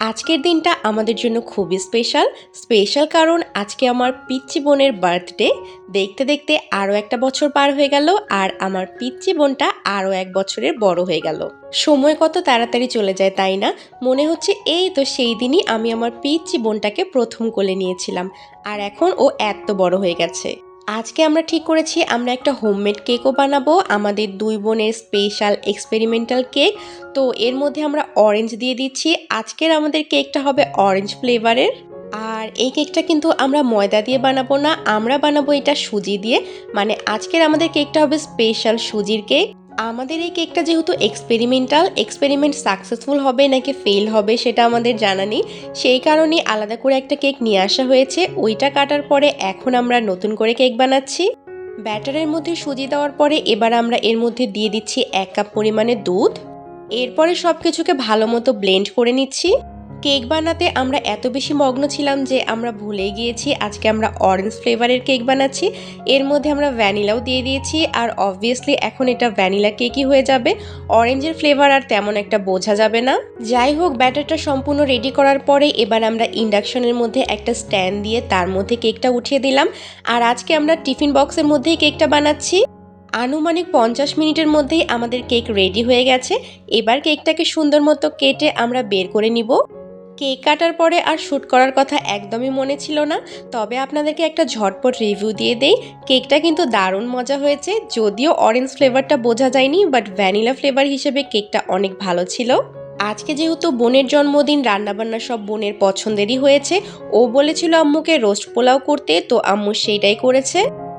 আজকের দিনটা আমাদের জন্য খুবই স্পেশাল। স্পেশাল কারণ আজকে আমার পিচ্চি বোনের বার্থডে। দেখতে দেখতে আরও একটা বছর পার হয়ে গেল আর আমার পিচ্চি বোনটা আরও এক বছরের বড় হয়ে গেল। সময় কত তাড়াতাড়ি চলে যায় তাই না? মনে হচ্ছে এই তো সেই দিনই আমি আমার পিচ্চি বোনটাকে প্রথম কোলে নিয়েছিলাম। আর এখন ও এত বড় হয়ে গেছে। আজকে আমরা ঠিক করেছি, আমরা একটা হোমমেড কেকও বানাবো, আমাদের দুই বোনের স্পেশাল এক্সপেরিমেন্টাল কেক তো এর মধ্যে আমরা অরেঞ্জ দিয়ে দিচ্ছি। আজকের আমাদের কেকটা হবে অরেঞ্জ ফ্লেভারের আর এই কেকটা কিন্তু আমরা ময়দা দিয়ে বানাবো না, আমরা বানাবো এটা সুজি দিয়ে। মানে আজকের আমাদের কেকটা হবে স্পেশাল সুজির কেক আমাদের এই কেকটা যেহেতু এক্সপেরিমেন্টাল এক্সপেরিমেন্ট সাকসেসফুল হবে নাকি ফেল হবে সেটা আমাদের জানা নেই। সেই কারণে আলাদা করে একটা কেক নিয়ে আসা হয়েছে। ওইটা কাটার পরে এখন আমরা নতুন করে কেক বানাচ্ছি। ব্যাটারের মধ্যে সুজি দেওয়ার পরে এবার আমরা এর মধ্যে দিয়ে দিচ্ছি এক কাপ পরিমাণে দুধ। এরপরে সব কিছুকে ভালো মতো ব্লেন্ড করে নিচ্ছি। কেক বানাতে আমরা এত বেশি মগ্ন ছিলাম যে আমরা ভুলে গিয়েছি, আজকে আমরা অরেঞ্জ ফ্লেভারের কেক বানাচ্ছি। এর মধ্যে আমরা ভ্যানিলাও দিয়ে দিয়েছি আর অবভিয়াসলি এখন এটা ভ্যানিলা কেকই হয়ে যাবে। অরেঞ্জের ফ্লেভার আর তেমন একটা বোঝা যাবে না। যাই হোক, ব্যাটারটা সম্পূর্ণ রেডি করার পরে এবার আমরা ইন্ডাকশনের মধ্যে একটা স্ট্যান্ড দিয়ে তার মধ্যে কেকটা উঠিয়ে দিলাম। আর আজকে আমরা টিফিন বক্সের মধ্যেই কেকটা বানাচ্ছি। আনুমানিক পঞ্চাশ মিনিটের মধ্যেই আমাদের কেক রেডি হয়ে গেছে। এবার কেকটাকে সুন্দর মতো কেটে আমরা বের করে নিব। কেক কাটার পরে আর শ্যুট করার কথা একদমই মনে ছিল না। তবে আপনাদেরকে একটা ঝটপট রিভিউ দিয়ে দেই। কেকটা কিন্তু দারুণ মজা হয়েছে। যদিও অরেঞ্জ ফ্লেভারটা বোঝা যায়নি বাট ভ্যানিলা ফ্লেভার হিসেবে কেকটা অনেক ভালো ছিল। আজকে যেহেতু বোনের জন্মদিন, রান্নাবান্না সব বোনের পছন্দেরই হয়েছে। ও বলেছিল আম্মুকে রোস্ট পোলাও করতে, তো আম্মু সেইটাই করেছে।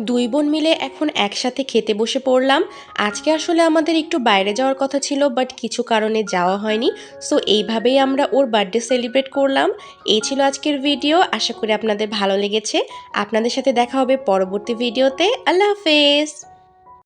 দুই বোন মিলে এখন একসাথে খেতে বসে পড়লাম। আজকে আসলে আমাদের একটু বাইরে যাওয়ার কথা ছিল বাট কিছু কারণে যাওয়া হয়নি। সো এইভাবেই আমরা ওর বার্থডে সেলিব্রেট করলাম। এই ছিল আজকের ভিডিও আশা করি আপনাদের ভালো লেগেছে। আপনাদের সাথে দেখা হবে পরবর্তী ভিডিওতে আল্লাহ হাফেজ!